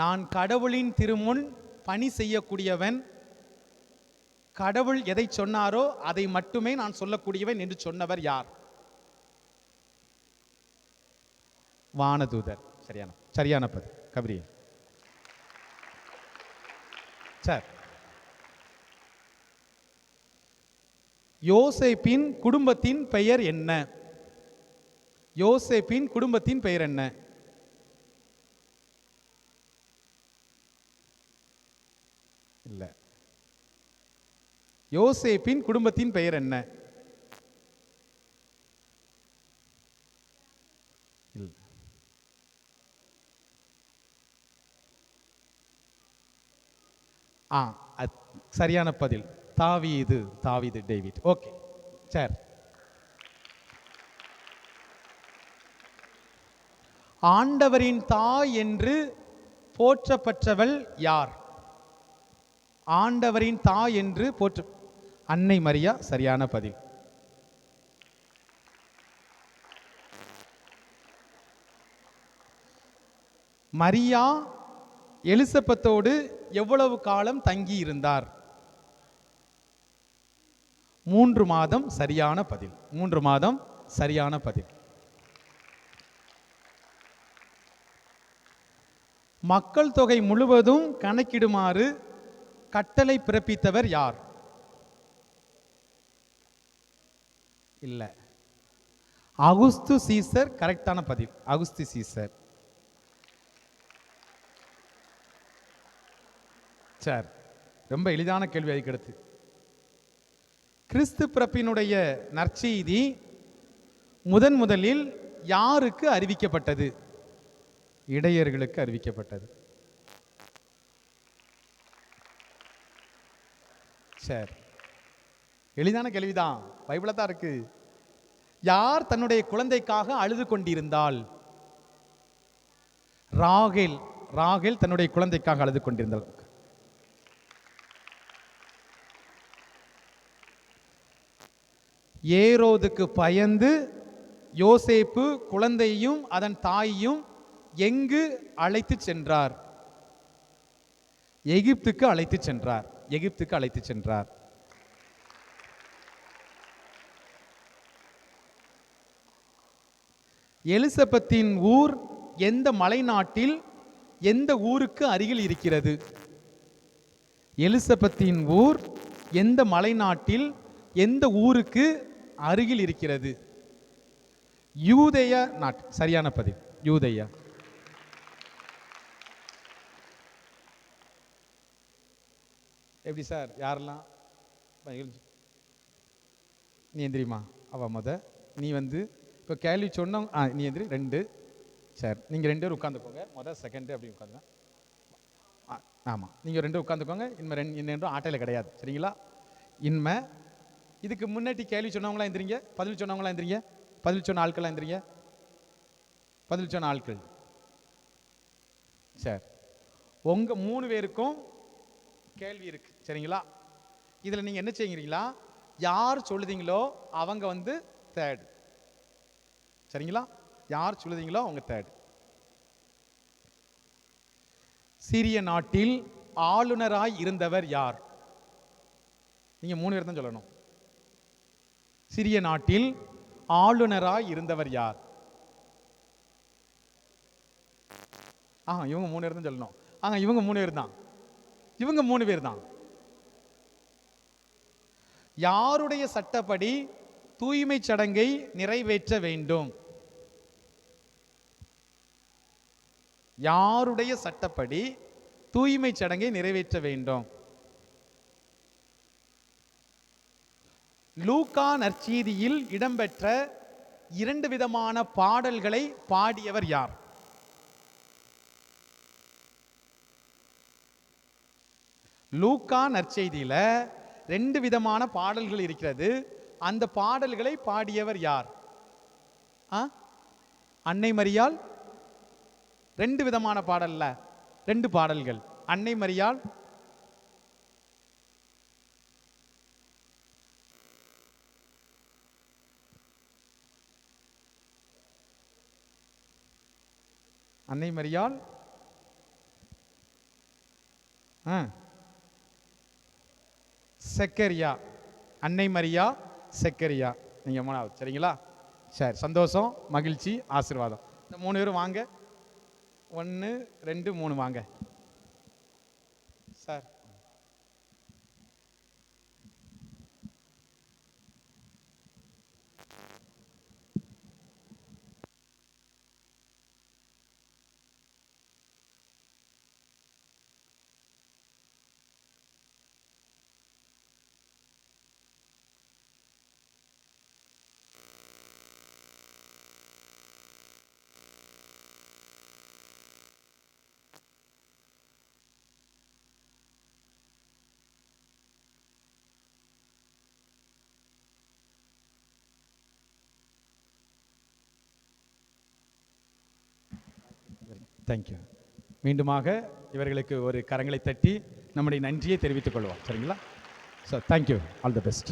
நான் கடவுளின் திருமுன் பணி செய்யக்கூடியவன். கடவுள் எதை சொன்னாரோ அதை மட்டுமே நான் சொல்லக்கூடியவன் என்று சொன்னவர் யார்? வானதூதர். சரியான சரியான பதில். Gabriel sir. யோசேப்பின் குடும்பத்தின் பெயர் என்ன? யோசேப்பின் குடும்பத்தின் பெயர் என்ன? இல்ல. யோசேப்பின் குடும்பத்தின் பெயர் என்ன? ஆ சரியான பதில். தாவீது தாவீது டேவிட். Okay sir. ஆண்டவரின் தாய் என்று போற்றப்பட்டவள் யார்? ஆண்டவரின் தாய் என்று போற்று. அன்னை மரியா சரியான பதில். மரியா எலிசபெத்தோடு எவ்வளவு காலம் தங்கி இருந்தார்? மூன்று மாதம் சரியான பதில். மூன்று மாதம் சரியான பதில். மக்கள் தொகை முழுவதும் கணக்கிடுமாறு கட்டளை பிறப்பித்தவர் யார்? இல்லை. அகுஸ்து சீசர் கரெக்டான பதிவு. அகுஸ்து சீசர். சார் ரொம்ப எளிதான கேள்வி அதுக்கு அடுத்து கிறிஸ்து பிறப்பினுடைய நற்செய்தி முதன் முதலில் யாருக்கு அறிவிக்கப்பட்டது? இடையர்களுக்கு அறிவிக்கப்பட்டது. சரி. எளிதான கேள்விதான். பைபிள தான் இருக்கு. யார் தன்னுடைய குழந்தைக்காக அழுது கொண்டிருந்தாள் ராகேல். ராகேல் தன்னுடைய குழந்தைக்காக அழுது கொண்டிருந்தாள் ஏரோதுக்கு பயந்து யோசேப்பு குழந்தையும் அதன் தாயையும் எங்கு அழைத்து சென்றார்? எகிப்துக்கு அழைத்து சென்றார். எகிப்துக்கு அழைத்து சென்றார். எலிசபத்தின் ஊர் எந்த மலைநாட்டில் எந்த ஊருக்கு அருகில் இருக்கிறது? எலிசபத்தின் ஊர் எந்த மலைநாட்டில் எந்த ஊருக்கு அருகில் இருக்கிறது? யூதய நாட் சரியான பதில். யூதையா. எப்படி சார்? யாரெல்லாம்? நீ எந்திரிமா அவ மொத. நீ வந்து இப்போ கேள்வி சொன்னோம் ஆ நீ எந்திரி. ரெண்டு. சார் நீங்கள் ரெண்டு பேரும் உட்காந்துக்கோங்க மொதல் செகண்டு அப்படி உட்காந்து ஆமாம் நீங்கள் ரெண்டு உட்காந்துக்கோங்க இனிமே ரெண்டு இன்னும் ஆட்டையில் கிடையாது. சரிங்களா? இனிமே இதுக்கு முன்னாடி கேள்வி சொன்னவங்களாம் எந்திரிங்க. பதில் சொன்னவங்களாம் எந்திரிங்க. பதில் சொன்ன ஆட்கள்லாம் எந்திரிங்க. பதில் சொன்ன ஆட்கள். சார் உங்கள் மூணு பேருக்கும் கேள்வி இருக்கு. சரிங்களா? இதில் நீங்கள் என்ன செய்கிறீங்களா யார் சொல்லுதீங்களோ அவங்க வந்து தேர்ட் சரிங்களா? யார் சொல்லுதீங்களோ அவங்க தேர்ட் சிரிய நாட்டில் ஆளுநராய் இருந்தவர் யார்? நீங்க மூணு பேர் தான் சொல்லணும். சிரிய நாட்டில் ஆளுநராய் இருந்தவர் யார்? ஆ இவங்க மூணு பேர் தான் சொல்லணும். ஆ இவங்க மூணு பேர் தான். இவங்க மூணு பேர் தான். யாருடைய சட்டப்படி தூய்மை சடங்கை நிறைவேற்ற வேண்டும்? யாருடைய சட்டப்படி தூய்மை சடங்கை நிறைவேற்ற வேண்டும்? லூகா நற்செய்தியில் இடம்பெற்ற இரண்டு விதமான பாடல்களை பாடியவர் யார்? லூக்கா நற்செய்தியில ரெண்டு விதமான பாடல்கள் இருக்கிறது. அந்த பாடல்களை பாடியவர் யார்? ஆ? அன்னை மரியால் ரெண்டு விதமான பாடல்ல. ரெண்டு பாடல்கள். அன்னை மரியால் அன்னை மரியால் ஆ. செக்கரியா. அன்னை மரியா செக்கரியா. நீங்கள் மூணாவது சரிங்களா? சரி சந்தோஷம் மகிழ்ச்சி ஆசீர்வாதம். இந்த மூணு பேரும் வாங்க. ஒன்று ரெண்டு மூணு வாங்க சார் தேங்க்யூ மீண்டுமாக இவர்களுக்கு ஒரு கரங்களை தட்டி நம்முடைய நன்றியை தெரிவித்துக் கொள்வோம். சரிங்களா? So thank you all the best